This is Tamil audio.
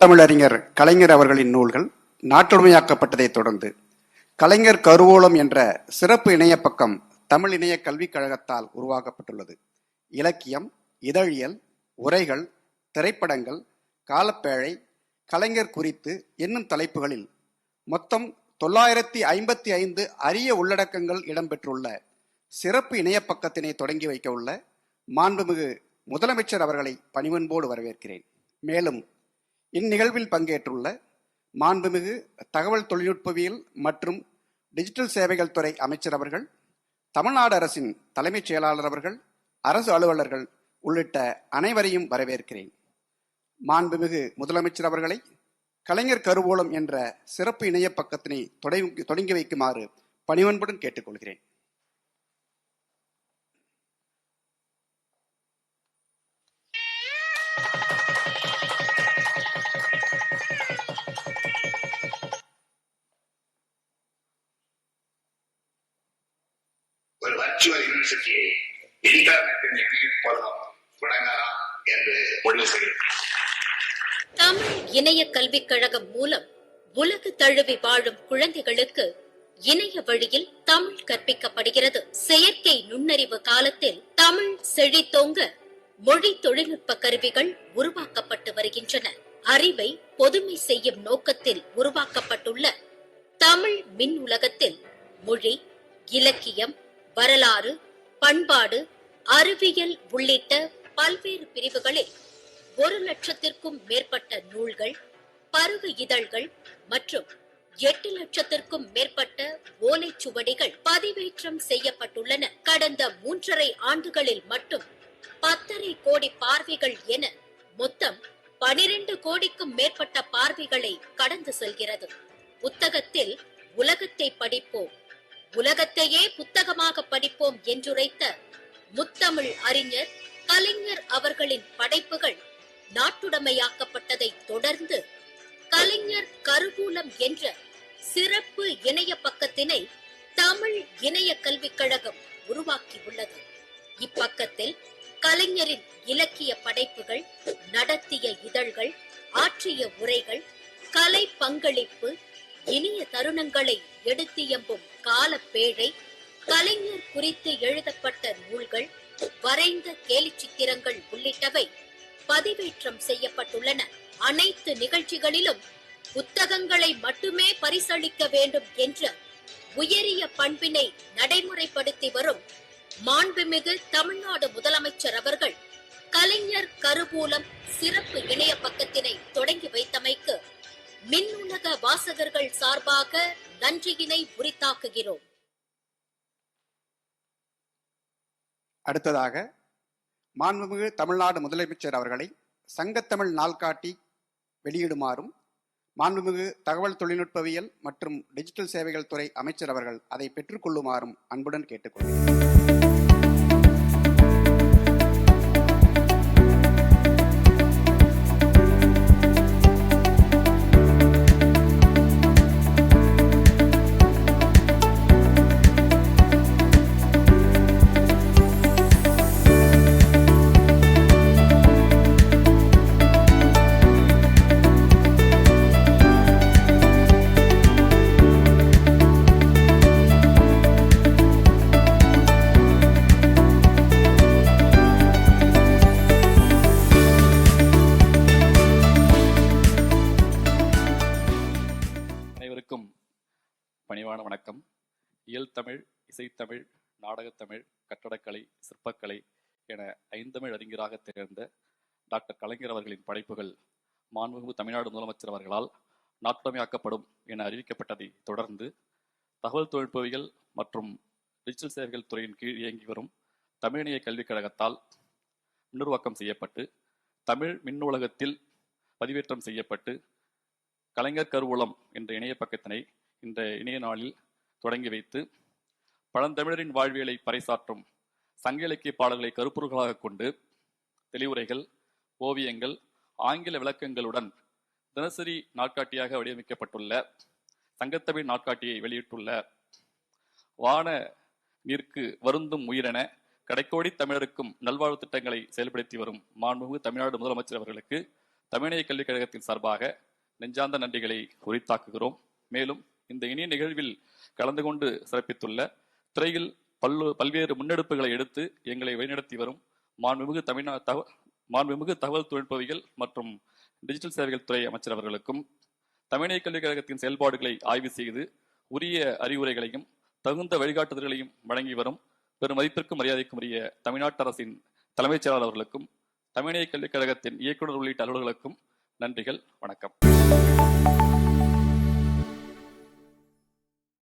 முத்தமிழறிஞர் கலைஞர் அவர்களின் நூல்கள் நாட்டுடைமையாக்கப்பட்டதைத் தொடர்ந்து கலைஞர் கருவூலம் என்ற சிறப்பு இணைய பக்கம் தமிழ் இணைய கல்விக் கழகத்தால் உருவாக்கப்பட்டுள்ளது. இலக்கியம் இதழியல் உரைகள் திரைப்படங்கள் காலப்பேழை கலைஞர் குறித்து என்னும் தலைப்புகளில் மொத்தம் தொள்ளாயிரத்தி ஐம்பத்தி ஐந்து அரிய உள்ளடக்கங்கள் இடம்பெற்றுள்ள சிறப்பு இணைய பக்கத்தினை தொடங்கி வைக்க உள்ள மாண்புமிகு முதலமைச்சர் அவர்களை பணிவன்போடு வரவேற்கிறேன். மேலும் இந்நிகழ்வில் பங்கேற்றுள்ள மாண்புமிகு தகவல் தொழில்நுட்பவியல் மற்றும் டிஜிட்டல் சேவைகள் துறை அமைச்சர் அவர்கள் தமிழ்நாடு அரசின் தலைமைச் செயலாளர் அவர்கள் அரசு அலுவலர்கள் உள்ளிட்ட அனைவரையும் வரவேற்கிறேன். மாண்புமிகு முதலமைச்சர் அவர்களை கலைஞர் கருவூலம் என்ற சிறப்பு இணைய பக்கத்தினை தொடங்கி தொடங்கி வைக்குமாறு பணிவன்புடன் கேட்டுக்கொள்கிறேன். ஒரு வர்ச்சுவல் யூனிவர்சிட்டியை இன்டர்நெட்டின் இணையம் மூலம் தொடங்கலாம் என்று முடிவு செய்கிறேன் தமிழ் இணைய கல்விக் கழகம் மூலம் உலகு தழுவி வாழும் குழந்தைகளுக்கு இணைய வழியில் தமிழ் கற்பிக்கப்படுகிறது. செயற்கை நுண்ணறிவு காலத்தில் தமிழ் செழித்தோங்க மொழி தொழில்நுட்ப கருவிகள் உருவாக்கப்பட்டு வருகின்றன. அறிவை பொதுமை செய்யும் நோக்கத்தில் உருவாக்கப்பட்டுள்ள தமிழ் மின் உலகத்தில் மொழி இலக்கியம் வரலாறு பண்பாடு அறிவியல் உள்ளிட்ட பல்வேறு பிரிவுகளில் ஒரு லட்சத்திற்கும் மேற்பட்ட நூல்கள் பருவ இதழ்கள் மற்றும் எட்டு லட்சத்திற்கும் மேற்பட்ட ஓலைச்சுவடிகள் பதிவேற்றம் செய்யப்பட்டுள்ளன. கடந்த மூன்றரை ஆண்டுகளில் மட்டும் பத்தரை கோடி பார்வைகள் என மொத்தம் பனிரெண்டு கோடிக்கும் மேற்பட்ட பார்வைகளை கடந்து செல்கிறது. புத்தகத்தில் உலகத்தை படிப்போம். உலகத்தையே புத்தகமாக படிப்போம் என்றுரைத்த முத்தமிழ் அறிஞர் கலைஞர் அவர்களின் படைப்புகள் நாட்டுடைமையாக்கப்பட்டதை தொடர்ந்து கலைஞர் கருவூலம் என்ற சிறப்பு இணைய பக்கத்தினை தமிழ் இணைய கல்விக் கழகம் உருவாக்கியுள்ளது. இப்பக்கத்தில் கலைஞரின் இலக்கிய படைப்புகள் நடத்திய இதழ்கள் ஆற்றிய உரைகள் கலை பங்களிப்பு இனிய தருணங்களை எடுத்தியம்பும் காலப்பேழை கலைஞர் குறித்து எழுதப்பட்ட நூல்கள் வரைந்த கேலி சித்திரங்கள் உள்ளிட்டவை பதிவேற்றம் செய்யப்பட்டுள்ளன. அனைத்து நிகழ்ச்சிகளிலும் புத்தகங்களை மட்டுமே பரிசளிக்க வேண்டும் என்ற உயரிய பண்பினை நடைமுறைப்படுத்தி வரும் மாண்புமிகு தமிழ்நாடு முதலமைச்சர் அவர்கள் கலைஞர் கருவூலம் சிறப்பு இணைய பக்கத்தினை தொடங்கி வைத்தமைக்கு மின்னுலக வாசகர்கள் சார்பாக நன்றியினை உரித்தாக்குகிறோம். அடுத்ததாக மாண்புமிகு தமிழ்நாடு முதலமைச்சர் அவர்களை சங்கத்தமிழ் நாள்காட்டி வெளியிடுமாறும் மாண்புமிகு தகவல் தொழில்நுட்பவியல் மற்றும் டிஜிட்டல் சேவைகள் துறை அமைச்சர் அவர்கள் அதை பெற்றுக்கொள்ளுமாறும் அன்புடன் கேட்டுக்கொள்கிறேன். இயல் தமிழ் இசைத்தமிழ் நாடகத்தமிழ் கட்டடக்கலை சிற்பக்கலை என ஐந்தமிழ் அறிஞராக திகழ்ந்த டாக்டர் கலைஞர் அவர்களின் படைப்புகள் மாண்புமிகு தமிழ்நாடு முதலமைச்சர் அவர்களால் நாட்டுமையாக்கப்படும் என அறிவிக்கப்பட்டதை தொடர்ந்து தகவல் தொழில்நுட்பவியல் மற்றும் டிஜிட்டல் சேவைகள் துறையின் கீழ் இயங்கி வரும் தமிழினிய கல்விக் கழகத்தால் முன்னுருவாக்கம் செய்யப்பட்டு தமிழ் மின்னூலகத்தில் பதிவேற்றம் செய்யப்பட்டு கலைஞர் கருவூலம் என்ற இணைய பக்கத்தினை இந்த இணைய நாளில் தொடங்கி வைத்து பழந்தமிழரின் வாழ்வியலை பறைசாற்றும் சங்க இலக்கிய பாடல்களை கருப்பொருள்களாக கொண்டு தெளிவுரைகள் ஓவியங்கள் ஆங்கில விளக்கங்களுடன் தினசரி நாட்காட்டியாக வடிவமைக்கப்பட்டுள்ள சங்கத்தமிழ் நாட்காட்டியை வெளியிட்டுள்ள வான நீர்க்கு வருந்தும் உயிரென கடைக்கோடி தமிழருக்கும் நல்வாழ்வு திட்டங்களை செயல்படுத்தி வரும் மாண்புமிகு தமிழ்நாடு முதலமைச்சர் அவர்களுக்கு தமிழக கல்விக் கழகத்தின் சார்பாக நெஞ்சார்ந்த நன்றிகளை உரித்தாக்குகிறோம். மேலும் இந்த இனிய நிகழ்வில் கலந்து கொண்டு சிறப்பித்துள்ள துறையில் பல்லு பல்வேறு முன்னெடுப்புகளை எடுத்து எங்களை வழிநடத்தி வரும் மாண்புமிகு தமிழ்நா தக மாண்புமிகு தகவல் தொழில்நுட்பவியல் மற்றும் டிஜிட்டல் சேவைகள் துறை அமைச்சர் அவர்களுக்கும் தமிழிணைய கல்விக் கழகத்தின் செயல்பாடுகளை ஆய்வு செய்து உரிய அறிவுரைகளையும் தகுந்த வழிகாட்டுதல்களையும் வழங்கி வரும் பெரும் மதிப்பிற்கும் மரியாதைக்கும் உரிய தமிழ்நாட்டு அரசின் தலைமைச் செயலாளர்களுக்கும் அவர்களுக்கும் கல்விக் கழகத்தின் இயக்குநர் உள்ளிட்ட அலுவலர்களுக்கும் நன்றிகள் வணக்கம்.